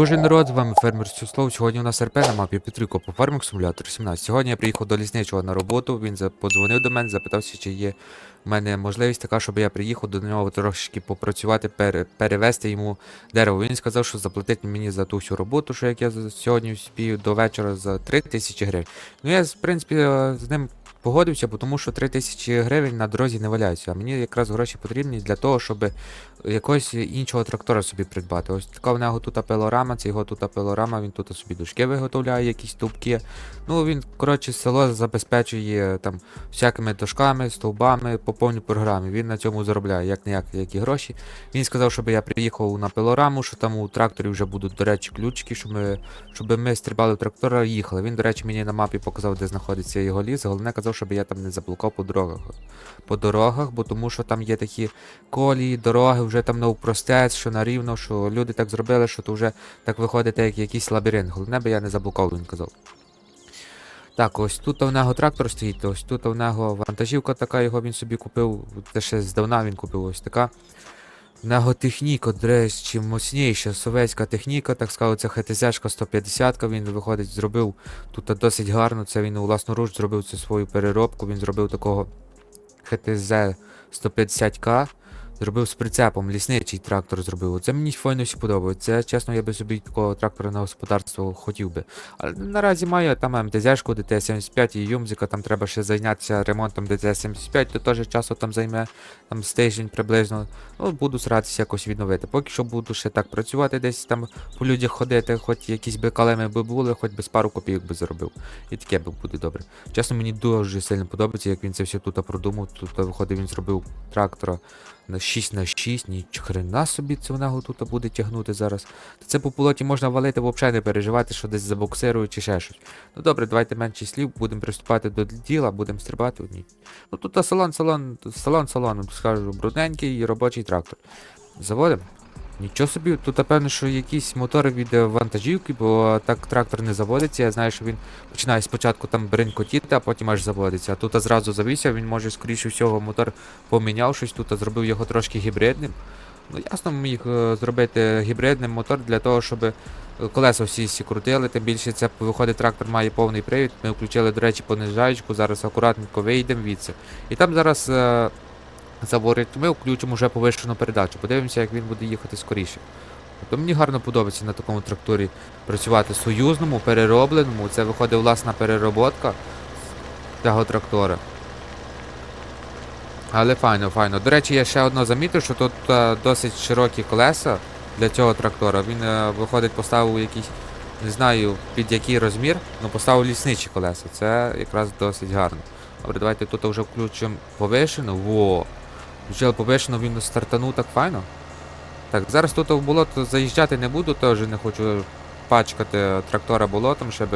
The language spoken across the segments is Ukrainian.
Боже народ, з вами фермер Суслов. Сьогодні у нас РП на мапі Підтрико по фармінг симулятор 17. Сьогодні я приїхав до лісничого на роботу. Він подзвонив до мене, запитався, чи є в мене можливість така, щоб я приїхав до нього трошки попрацювати, пере- перевезти йому дерево. Він сказав, що заплатить мені за ту всю роботу, що як я сьогодні успію до вечора за 3 тисячі гривень. Ну я, в принципі, е, з ним погодився, тому що 3 тисячі гривень на дорозі не валяються. А мені якраз гроші потрібні для того, щоб якогось іншого трактора собі придбати. Ось така в нього тут пилорама, це його тут пилорама, він тут собі дужки виготовляє, якісь тупки. Ну він, коротше, село забезпечує там всякими дошками, стовбами по повній програмі. Він на цьому заробляє як не як які гроші. Він сказав, щоб я приїхав на пилораму, що там у тракторі вже будуть, до речі, ключики, щоб ми, щоб ми стрибали в трактора і їхали. Він, до речі, мені на мапі показав, де знаходиться його ліс. Головне казав, щоб я там не заблукав по дорогах. По дорогах, бо тому що там є такі колії, дороги, вже там навпростець, що на рівно, що люди так зробили, що то вже так виходить як якийсь лабіринт. Головне би я не заблукав, він казав. Так, ось тут у нього трактор стоїть, ось тут у нього вантажівка така, його він собі купив. Це ще здавна він купив ось така. У нього техніка, до речі, мощніша совєтська техніка, так сказати, це ХТЗ 150 він виходить, зробив тут досить гарно. Це він власноруч зробив цю свою переробку. Він зробив такого ХТЗ 150К. Зробив з прицепом, лісничий трактор зробив. Це мені файно всі подобається. Чесно, я би собі такого трактора на господарство хотів би. Але наразі маю там МТЗ-шку, ДТ-75 і Юмзика, там треба ще зайнятися ремонтом ДТ-75, то теж часу там займе, там з тиждень приблизно. Ну, буду старатися якось відновити. Поки що буду ще так працювати, десь там по людях ходити, хоч якісь би калеми би були, хоч би з пару копійок би заробив. І таке би буде добре. Чесно, мені дуже сильно подобається, як він це все тут продумав. Тут виходить, він зробив трактора на 6 на 6, ніч хрена собі це вона тут буде тягнути зараз. Та це по полоті можна валити, взагалі не переживати, що десь забоксирують чи ще щось. Ну добре, давайте менше слів, будемо приступати до діла, будемо стрибати одні. Ну тут салон, салон, салон, салон, скажу, брудненький робочий трактор. Заводимо. Нічого собі, тут напевно, що якісь мотори від е, вантажівки, бо так трактор не заводиться. Я знаю, що він починає спочатку там бринкотіти, а потім аж заводиться. А тут зразу завівся, він може, скоріше всього, мотор поміняв щось тут, зробив його трошки гібридним. Ну, ясно, міг е, зробити гібридним мотор для того, щоб е, колеса всі всі крутили, тим більше це виходить, трактор має повний привід. Ми включили, до речі, понижаючку, зараз акуратненько вийдемо від це. І там зараз заворить, ми включимо вже повищену передачу. Подивимося, як він буде їхати скоріше. Тобто мені гарно подобається на такому тракторі працювати союзному, переробленому. Це виходить власна перероботка цього трактора. Але файно, файно. До речі, я ще одно замітив, що тут е, досить широкі колеса для цього трактора. Він е, виходить, поставив якийсь, не знаю під який розмір, але поставив лісничі колеса. Це якраз досить гарно. Добре, давайте тут вже включимо повишену. Во! Включили повишену, він стартанув так файно. Так, зараз тут в болото заїжджати не буду, теж не хочу пачкати трактора болотом, щоб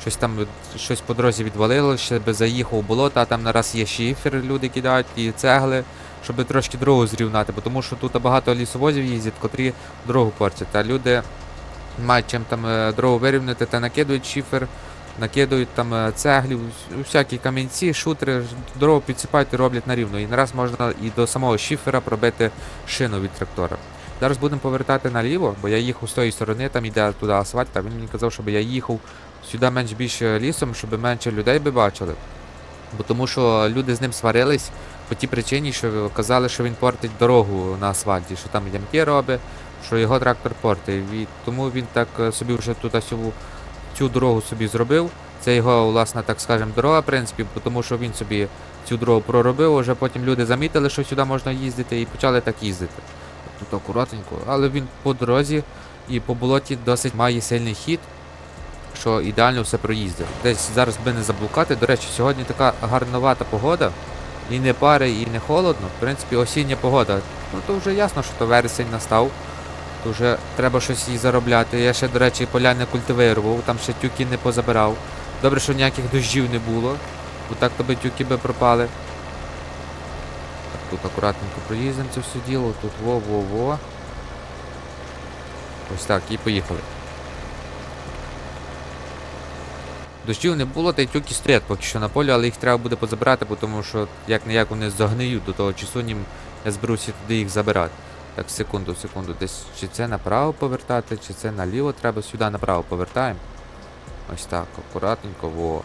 щось там щось по дорозі відвалило, щоб заїхав у болото, а там нараз є шифер, люди кидають і цегли, щоб трошки дорогу зрівнати, бо тому що тут багато лісовозів їздять, котрі дорогу портять. А люди мають чим там е, дорогу вирівняти та накидують шифер, накидують там е, цеглі, всякі камінці, шутери, дорогу підсипають і роблять на рівно. І нараз можна і до самого шифера пробити шину від трактора. Зараз будемо повертати наліво, бо я їхав з тої сторони, там йде туди асфальт, а він мені казав, щоб я їхав сюди менш більше лісом, щоб менше людей би бачили. Бо тому що люди з ним сварились по тій причині, що казали, що він портить дорогу на асфальті, що там ямки робить, що його трактор портить. І тому він так е, собі вже тут цю, цю дорогу собі зробив. Це його, власна, так скажемо, дорога, в принципі, тому що він собі цю дорогу проробив, уже потім люди замітили, що сюди можна їздити, і почали так їздити. Тут акуратненько, але він по дорозі і по болоті досить має сильний хід, що ідеально все проїздив. Десь зараз би не заблукати. До речі, сьогодні така гарновата погода. І не пари, і не холодно. В принципі, осіння погода. Ну то вже ясно, що то вересень настав. То вже треба щось і заробляти. Я ще, до речі, поля не культивирував, там ще тюки не позабирав. Добре, що ніяких дощів не було, бо так то би тюки би пропали. Так, тут акуратненько проїздимо це все діло, тут во-во-во. Ось так, і поїхали. Дощів не було, та й тюки стоять поки що на полі, але їх треба буде позабирати, тому що як не як вони загниють до того часу, нім я зберуся туди їх забирати. Так, секунду, секунду. Десь чи це направо повертати, чи це наліво треба сюди направо повертаємо. Ось так, акуратненько, во.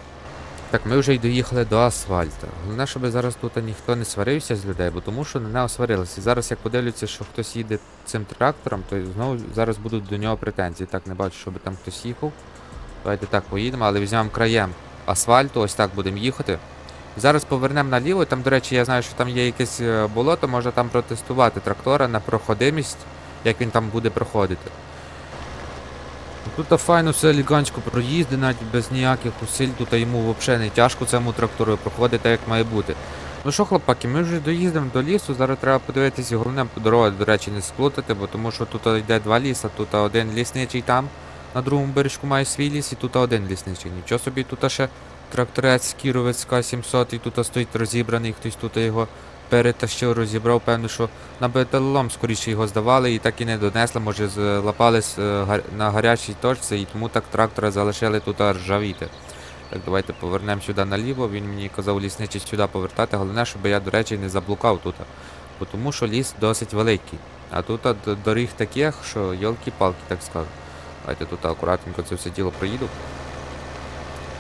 Так, ми вже й доїхали до асфальту. Головне, щоб зараз тут ніхто не сварився з людей, бо тому що на нього сварилися. І зараз як подивляться, що хтось їде цим трактором, то знову зараз будуть до нього претензії. Так, не бачу, щоб там хтось їхав. Давайте так поїдемо, але візьмемо краєм асфальту, ось так будемо їхати. Зараз повернемо наліво, там, до речі, я знаю, що там є якесь е, болото, можна там протестувати трактора на проходимість, як він там буде проходити. Тут файно все елегантсько проїзди, навіть без ніяких усиль, тут йому взагалі не тяжко цьому трактору проходити, як має бути. Ну що, хлопаки, ми вже доїздимо до лісу, зараз треба подивитися, головне дорогу, до речі, не сплутати, бо тому що тут йде два ліса, тут один лісничий там, на другому бережку має свій ліс, і тут один лісничий. Нічого собі, тут ще тракторець Кіровець К-700, і тут стоїть розібраний, хтось тут його перетащив, розібрав, певно, що на беталом скоріше його здавали і так і не донесли, може злапались е, на гарячій точці, і тому так трактора залишили тут ржавіти. Так, давайте повернемо сюди наліво. Він мені казав лісничий сюди повертати. Головне, щоб я, до речі, не заблукав тут. Тому що ліс досить великий. А тут доріг таких, що йолки-палки, так скажу. Давайте тут акуратненько це все діло проїду.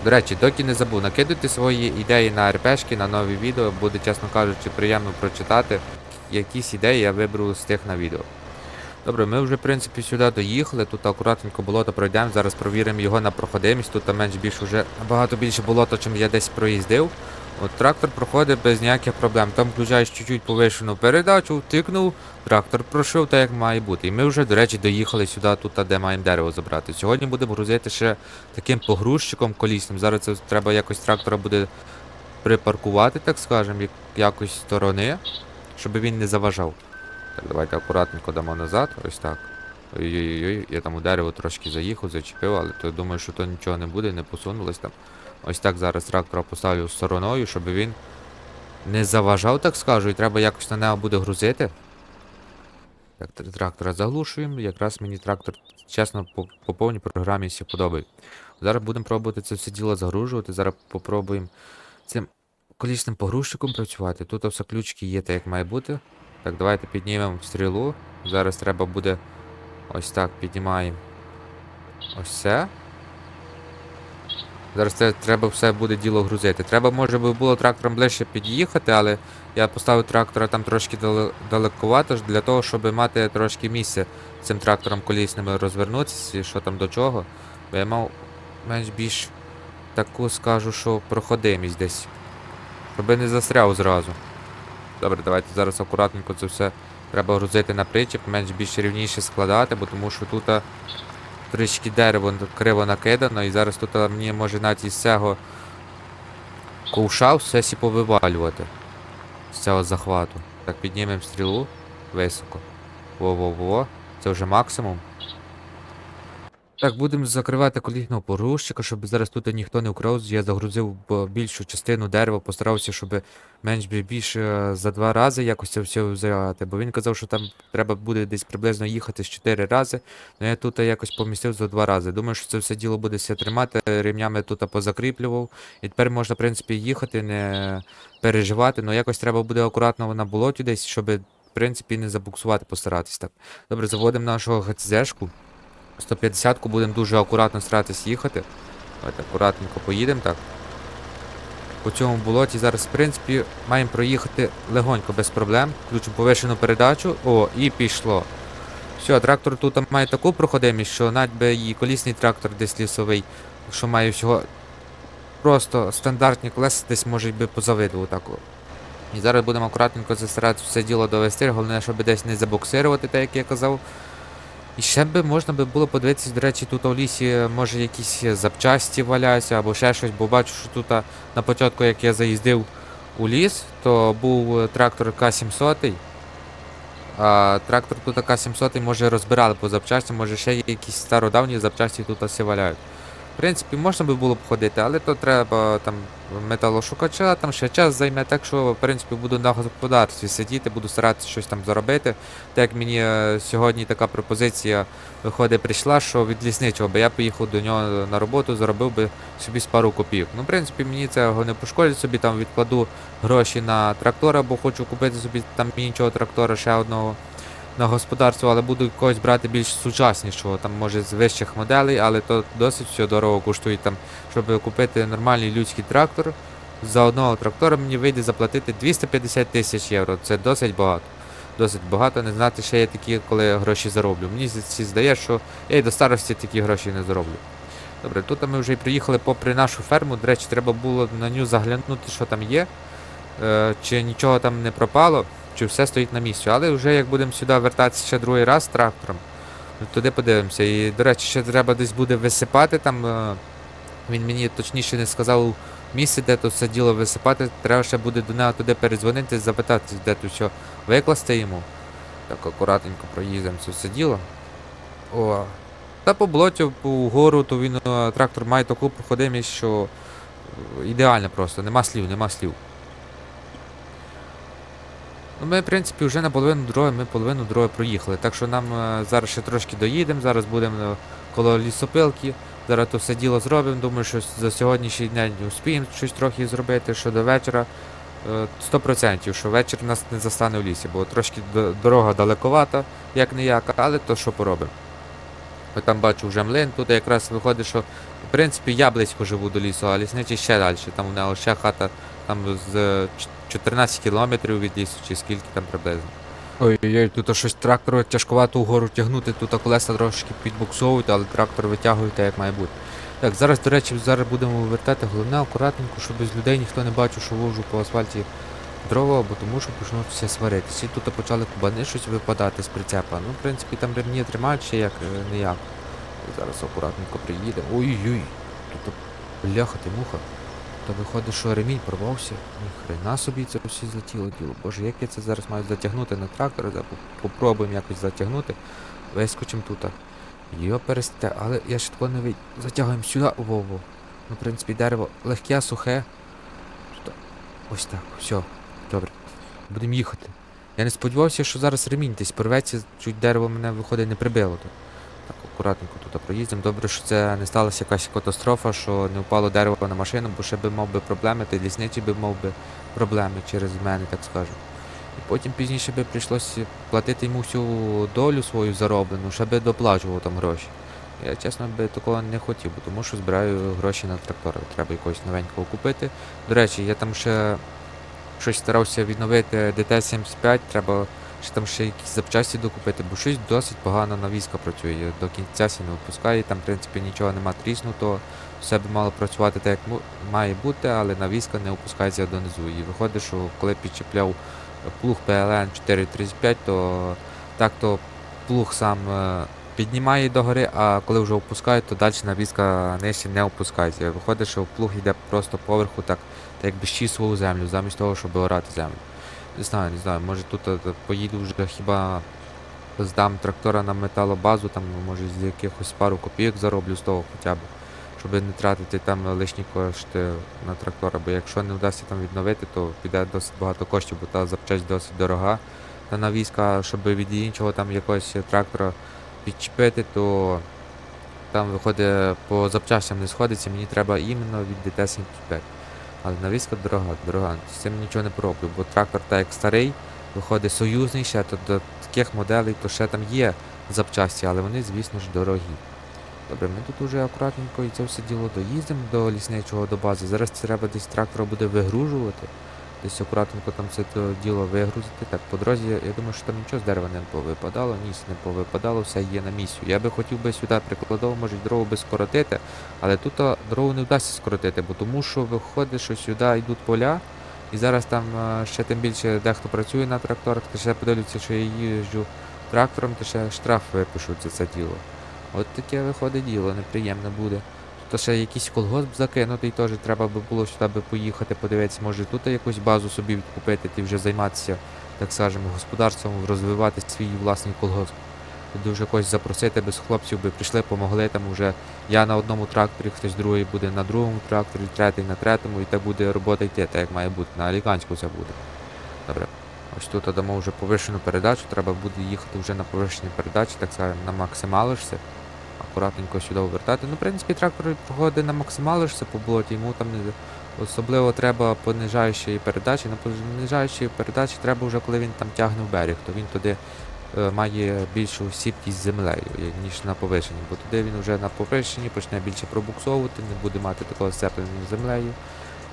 До речі, доки не забув, накидуйте свої ідеї на РПшки, на нові відео, буде, чесно кажучи, приємно прочитати. Якісь ідеї я виберу з тих на відео. Добре, ми вже, в принципі, сюди доїхали, тут акуратненько болото пройдемо, зараз провіримо його на проходимість, тут менш більш уже набагато більше болото, чим я десь проїздив. От трактор проходить без ніяких проблем. Там включаєш чуть-чуть повишену передачу, втикнув, трактор пройшов так, як має бути. І ми вже, до речі, доїхали сюди, тут, де маємо дерево забрати. Сьогодні будемо грузити ще таким погрузчиком колісним. Зараз це треба якось трактора буде припаркувати, так скажемо, як, якось сторони, щоб він не заважав. Так, давайте акуратненько дамо назад, ось так. Ой-ой-ой, я там у дерево трошки заїхав, зачепив, але то я думаю, що то нічого не буде, не посунулось там. Ось так зараз трактора поставлю стороною, щоб він не заважав, так скажу, і треба якось на нього буде грузити. Так, трактора заглушуємо. Якраз мені трактор, чесно, по, по повній програмі всі подобає. Зараз будемо пробувати це все діло загружувати. Зараз попробуємо цим колісним погрузчиком працювати. Тут все ключики є, так як має бути. Так, давайте піднімемо стрілу. Зараз треба буде ось так піднімаємо. Ось це. Зараз це треба все буде діло грузити. Треба, може би було трактором ближче під'їхати, але я поставив трактора там трошки дале- далекувато для того, щоб мати трошки місця цим трактором колісними розвернутися, і що там до чого. Бо я мав менш більш таку скажу, що проходимість десь. Щоб не застряв зразу. Добре, давайте зараз акуратненько це все треба грузити на причіп, менш більш рівніше складати, бо тому що тут трішки дерево криво накидано, і зараз тут мені може навіть із цього ковша все сі повивалювати. З цього захвату. Так, піднімемо стрілу високо. Во-во-во. Це вже максимум. Так, будемо закривати колісного погрузчика, щоб зараз тут ніхто не украв. Я загрузив більшу частину дерева, постарався, щоб менш більше за два рази якось це все взяти. Бо він казав, що там треба буде десь приблизно їхати з чотири рази. Ну я тут якось помістив за два рази. Думаю, що це все діло буде все тримати. Ремнями тут позакріплював. І тепер можна, в принципі, їхати, не переживати. Ну якось треба буде акуратно на болоті десь, щоб, в принципі, не забуксувати, постаратись так. Добре, заводимо нашого ГЦЗшку. 150-ку будемо дуже акуратно старатись їхати. Давайте акуратненько поїдемо так. По цьому болоті зараз, в принципі, маємо проїхати легонько, без проблем. Включимо повишену передачу. О, і пішло. Все, трактор тут має таку проходимість, що навіть би і колісний трактор десь лісовий, що має всього просто стандартні колеса, десь може би позавидував так. І зараз будемо акуратненько застаратися все діло довести. Головне, щоб десь не забуксирувати, так як я казав. І ще би можна би було подивитися, до речі, тут у лісі може якісь запчасті валяються або ще щось, бо бачу, що тут на початку, як я заїздив у ліс, то був е, трактор К-700. А трактор тут К-700 може розбирали по запчастям, може ще є якісь стародавні запчасті тут всі валяють. В принципі, можна би було б ходити, але то треба там металошукача, там ще час займе, так що, в принципі, буду на господарстві сидіти, буду старатися щось там заробити. Так як мені е, сьогодні така пропозиція виходить, прийшла, що від лісничого, бо я поїхав до нього на роботу, заробив би собі з пару копійок. Ну, в принципі, мені це не пошкодить собі, там відкладу гроші на трактора, бо хочу купити собі там іншого трактора, ще одного. На господарство, але буду когось брати більш сучаснішого, там може з вищих моделей, але то досить все дорого коштує там, щоб купити нормальний людський трактор. За одного трактора мені вийде заплатити 250 тисяч євро. Це досить багато. Досить багато, не знати, що я такі, коли гроші зароблю. Мені зі- здає, що я й до старості такі гроші не зароблю. Добре, тут ми вже й приїхали попри нашу ферму. До речі, треба було на ню заглянути, що там є. Е, чи нічого там не пропало, чи все стоїть на місці. Але вже як будемо сюди вертатися ще другий раз трактором, туди подивимося. І, до речі, ще треба десь буде висипати там. е, Він мені точніше не сказав місце, де то все діло висипати. Треба ще буде до нього туди перезвонити, запитати, де то що викласти йому. Так акуратненько проїздимо це все діло. О. Та по блоті гору, то він е, трактор має таку проходимість, що е, ідеально просто, нема слів, нема слів. Ну, ми, в принципі, вже на половину дороги, ми половину дороги проїхали. Так що нам е, зараз ще трошки доїдемо, зараз будемо е, коло лісопилки. Зараз то все діло зробимо. Думаю, що за сьогоднішній день успіємо щось трохи зробити, що до вечора. е, 100%, що вечір нас не застане в лісі, бо трошки дорога далековата, як не як, але то що поробимо. Там бачу вже млин, тут якраз виходить, що в принципі я близько живу до лісу, а лісничий ще далі. Там у нього ще хата там з е, 14 кілометрів від лісу, чи скільки там приблизно. Ой-ой-ой, тут щось трактор тяжкувато вгору тягнути, тут колеса трошки підбуксовують, але трактор витягує так, як має бути. Так, зараз, до речі, зараз будемо вертати. Головне акуратненько, щоб з людей ніхто не бачив, що вожу по асфальті дрова, бо тому що почнуть все сваритися. І тут почали кубани щось випадати з прицепа. Ну, в принципі, там ремні тримають ще як е, не як. Зараз акуратненько приїдемо. Ой-ой, тут бляха ти муха. То виходить, що ремінь порвався. Хрена собі це все злетіло діло. Боже, як я це зараз маю затягнути на трактор, попробуємо якось затягнути. Вискочимо тут. Йо пересте, але я такого не вий... Затягуємо сюди, во-во. Ну, в принципі, дерево легке, сухе. Ось так, все, добре. Будемо їхати. Я не сподівався, що зараз ремінь десь порветься, чуть дерево мене виходить не прибило. То. Акуратненько тут проїздимо. Добре, що це не сталася якась катастрофа, що не впало дерево на машину, бо ще би мав би проблеми, та й лісничий би мав би проблеми через мене, так скажу. І потім пізніше би прийшлося платити йому всю долю свою зароблену, ще би доплачував там гроші. Я чесно би такого не хотів, бо тому що збираю гроші на трактор. Треба якогось новенького купити. До речі, я там ще щось старався відновити ДТ-75, треба ще там ще якісь запчасті докупити, бо щось досить погано навіска працює. До кінця сі не випускає, там в принципі нічого нема тріснуто, все би мало працювати так, як має бути, але навіска не опускається донизу. І виходить, що коли підчепляв плуг PLN 435, то так то плуг сам е, піднімає догори, а коли вже опускає, то далі навіска нижче не опускається. Виходить, що плуг йде просто поверху, так, так якби щісував землю, замість того, щоб орати землю. Не знаю, не знаю, може тут поїду вже хіба здам трактора на металобазу, там може з якихось пару копійок зароблю з того хоча б, щоб не тратити там лишні кошти на трактора, бо якщо не вдасться там відновити, то піде досить багато коштів, бо та запчасть досить дорога. Та навіска, щоб від іншого там якогось трактора підчепити, то там виходить по запчастям не сходиться, мені треба іменно від ДТ-75. Але навіска дорога, дорога. З цим нічого не пороблю, бо трактор так як старий, виходить союзний ще, то до таких моделей, то ще там є запчасті, але вони, звісно ж, дорогі. Добре, ми тут уже акуратненько і це все діло доїздимо до лісничого до бази. Зараз треба десь трактора буде вигружувати. Десь акуратненько там це діло вигрузити. Так, по дорозі, я думаю, що там нічого з дерева не повипадало, ніс не повипадало, все є на місці. Я би хотів би сюди прикладово, може, дорогу би скоротити, але тут а, дорогу не вдасться скоротити, бо тому що виходить, що сюди йдуть поля, і зараз там ще тим більше дехто працює на тракторах, то ще подивляться, що я їжджу трактором, то ще штраф випишуть за це діло. От таке виходить діло, неприємне буде. Тут ще якийсь колгосп закинутий, теж треба би було сюди би поїхати, подивитися, може тут якусь базу собі відкупити, і вже займатися, так скажемо, господарством, розвивати свій власний колгосп. Туди вже когось запросити без хлопців би прийшли, помогли там вже. Я на одному тракторі, хтось другий буде на другому тракторі, третій на третьому, і так буде робота йти, так як має бути. На Аліканську це буде. Добре. Ось тут дамо вже повишену передачу, треба буде їхати вже на повишеній передачі, так скажемо, на максималишся. Акуратненько сюди вертати. Ну, в принципі, трактор проходить на максималишся по болоті, йому там не особливо треба понижаючої передачі. На понижаючій передачі треба вже, коли він там тягне в берег, то він туди е, має більшу сіпкість з землею, е, ніж на повишенні, бо туди він вже на повишенні почне більше пробуксовувати, не буде мати такого сцеплення з землею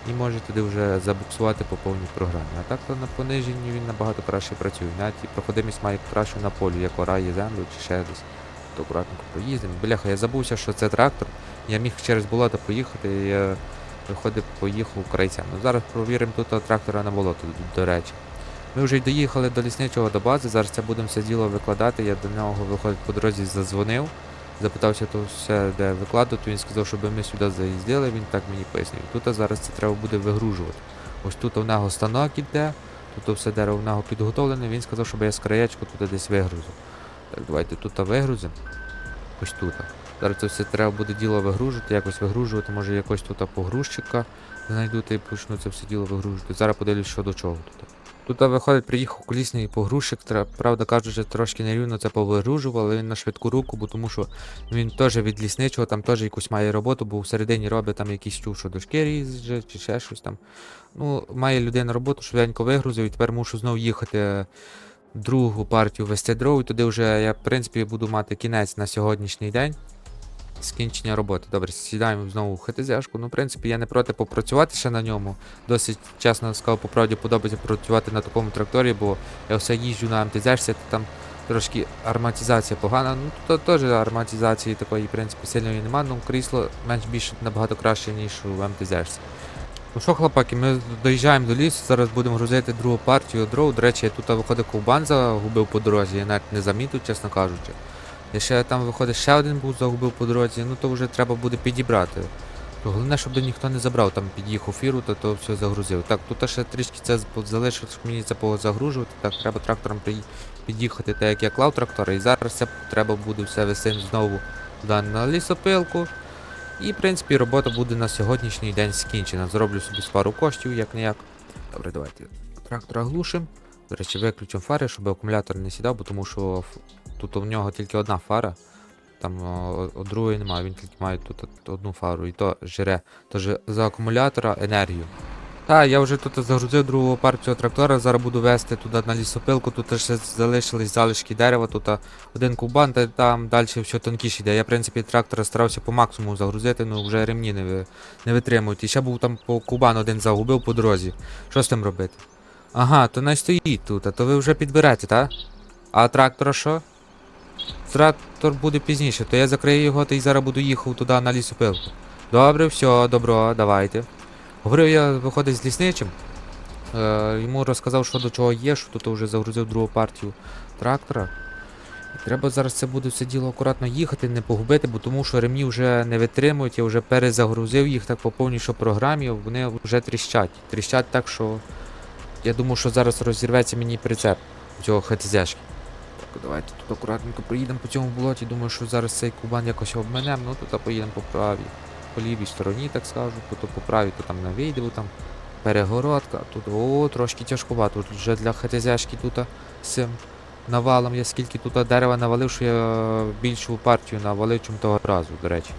і може туди вже забуксувати по повній програмі. А так то на пониженні він набагато краще працює. Навіть і проходимість має кращу на полі, як орає землю чи ще десь. Акуратненько проїздимо. Бляха, я забувся, що це трактор. Я міг через болото поїхати, і я виходив, поїхав крайцем. Ну зараз провіримо тут трактора на болото, до речі. Ми вже й доїхали до лісничого до бази, зараз це будемо все діло викладати. Я до нього виходить по дорозі задзвонив, запитався то все, де викладати. Він сказав, щоб ми сюди заїздили, він так мені пояснив. Тут зараз це треба буде вигружувати. Ось тут у нього станок іде, тут все дерево в нього підготовлене, він сказав, щоб я з краєчку туди десь вигрузив. Так, давайте тут вигрузимо. Ось тут. Зараз це все треба буде діло вигружувати, якось вигружувати, може якось тут погрузчика знайду і почну це все діло вигружувати. Зараз подивлюсь, що до чого тут. Тут виходить, приїхав колісний погрузчик, правда кажучи, трошки нерівно це повигружував, але він на швидку руку, бо тому що він теж від лісничого, там теж якусь має роботу, бо всередині робить там якийсь чув, що дошки ріже, чи ще щось там. Ну, має людина роботу, швиденько вигрузив, і тепер мушу знову їхати другу партію вести дров, і туди вже я, в принципі, буду мати кінець на сьогоднішній день. Скінчення роботи. Добре, сідаємо знову ХТЗшку. Ну, в принципі, я не проти попрацювати ще на ньому. Досить чесно сказав, по правді подобається працювати на такому тракторі, бо я все їжджу на МТЗшці, там трошки арматизація погана. Ну, тут теж арматизації такої, в принципі, сильної немає, ну крісло менш більше набагато краще, ніж у МТЗшці. Ну що, хлопаки, ми доїжджаємо до лісу, зараз будемо грузити другу партію дров. До речі, я тут виходить ковбан загубив по дорозі, я навіть не замітив, чесно кажучи. Ще там виходить ще один був загубив по дорозі, ну то вже треба буде підібрати. То головне, щоб ніхто не забрав, там під'їхав фіру, то, то все загрузив. Так, тут ще трішки це залишилось, мені це позагружувати. Так, треба трактором під'їхати, так як я клав трактора, і зараз це треба буде все вести знову на лісопилку. І, в принципі, робота буде на сьогоднішній день скінчена. Зроблю собі пару коштів, як не як. Добре, давайте трактора глушимо. До речі, виключимо фари, щоб акумулятор не сідав, бо тому що тут у нього тільки одна фара. Там о, о, другої немає, він тільки має тут одну фару, і то жире. Тож за акумулятора енергію. Так, я вже тут загрузив другу партію трактора, зараз буду вести туди на лісопилку, тут ще залишились залишки дерева, тут один кубан, та там далі все тонкіше йде. Я, в принципі, трактора старався по максимуму загрузити, ну вже ремні не, ви- не витримують. І ще був там по кубан один загубив по дорозі. Що з тим робити? Ага, то не стоїть тут, а то ви вже підберете, так? А трактора що? Трактор буде пізніше, то я закрию його та й зараз буду їхав туди на лісопилку. Добре, все, добро, давайте. Говорив я, виходить з лісничим. Е, йому розказав, що до чого є, що тут вже загрузив другу партію трактора. І треба зараз це буде все діло акуратно їхати, не погубити, бо тому що ремні вже не витримують, я вже перезагрузив їх так по повнішій програмі, вони вже тріщать. Тріщать так, що я думаю, що зараз розірветься мені прицеп цього ХТЗшки. Так, давайте тут акуратненько проїдемо по цьому болоті. Думаю, що зараз цей кубан якось обменемо, ну тут поїдемо по правій, по лівій стороні, так скажу, то, по правій, то там на вийде, там перегородка, тут о, трошки тяжкувато. Тут вже для ХТЗшки тут з навалом я скільки тут дерева навалив, що я більшу партію навалив, чим того разу, до речі.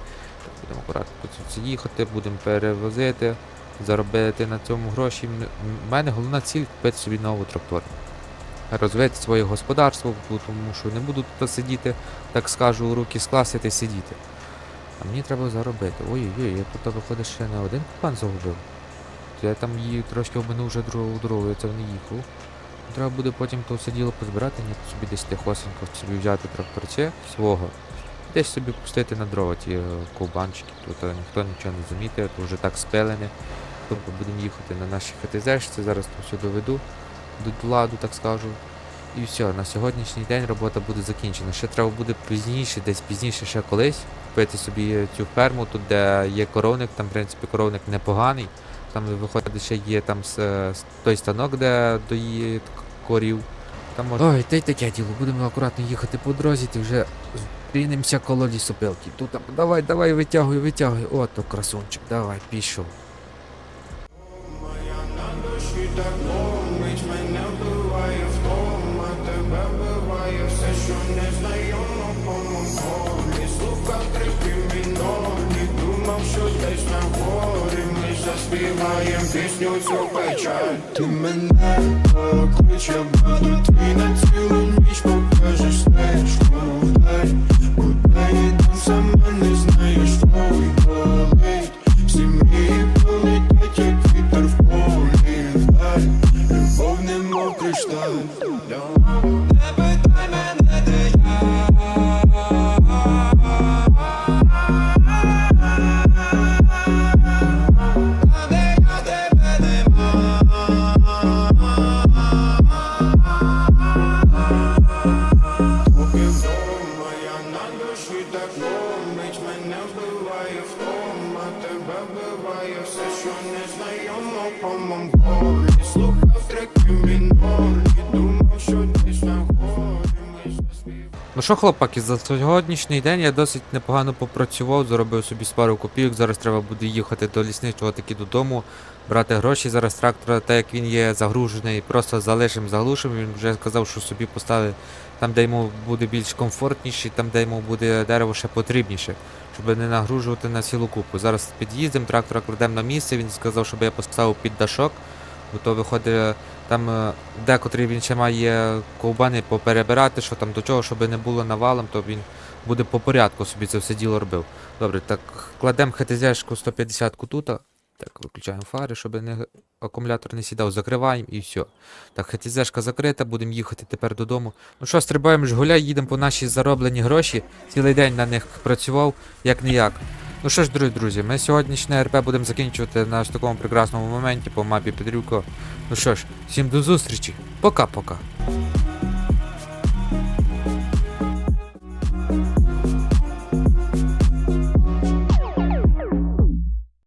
Так, будемо акуратно тут їхати, будемо перевозити, заробити на цьому гроші. У мене головна ціль купити собі нову трактору розвити своє господарство, тому що не буду тут сидіти, так скажу, руки скласти сидіти. А мені треба заробити. Ой-ой-ой, я тут виходить ще не один купан загубив. То я там її трошки обминув вже другу дорогу, я це не їхав. Треба буде потім то все діло позбирати, ні собі десь тихосенько собі взяти тракторця свого. Десь собі пустити на дрова ті е, ковбанчики. Тут е, ніхто нічого не замітить, то вже так спелене. Тобто будемо їхати на наші ХТЗ, зараз то все доведу до ладу, так скажу. І все, на сьогоднішній день робота буде закінчена. Ще треба буде пізніше, десь пізніше ще колись купити собі цю ферму, тут де є коровник, там в принципі коровник непоганий. Там виходить ще є там с- с- той станок, де доїть корів. Там можна... Ой, та й таке діло, будемо акуратно їхати по дорозі, ти вже зустрінемося коло лісопилки. Тут там, давай, давай, витягуй, витягуй. О, то красунчик, давай, пішов. Моя на душі так що десь на горі ми заспіваєм пісню цю печаль Ти мене поклич, я буду твій на цілу ніч Покажеш стежку вдай Куди йдем, сама не знаєш, що Ну що, хлопаки, за сьогоднішній день я досить непогано попрацював, заробив собі пару копійок. Зараз треба буде їхати до лісничого таки додому, брати гроші. Зараз трактора, так як він є загружений, просто залишимо, заглушимо. Він вже сказав, що собі поставить там, де йому буде більш комфортніше, там, де йому буде дерево ще потрібніше, щоб не нагружувати на цілу купу. Зараз під'їздимо, трактора кладемо на місце. Він сказав, щоб я поставив під дашок. Бо то виходить, там е, декотрі він ще має ковбани поперебирати, що там до чого, щоб не було навалом, то він буде по порядку собі це все діло робив. Добре, так кладемо ХТЗшку 150 тут. Так, виключаємо фари, щоб не, акумулятор не сідав, закриваємо і все. Так, ХТЗшка закрита, будемо їхати тепер додому. Ну що, стрибаємо Жгуля, їдемо по наші зароблені гроші. Цілий день на них працював, як не як. Ну що ж, друзі, друзі, ми сьогоднішнє РП будемо закінчувати на такому прекрасному моменті по мапі Петрівко. Ну що ж, всім до зустрічі. Пока-пока.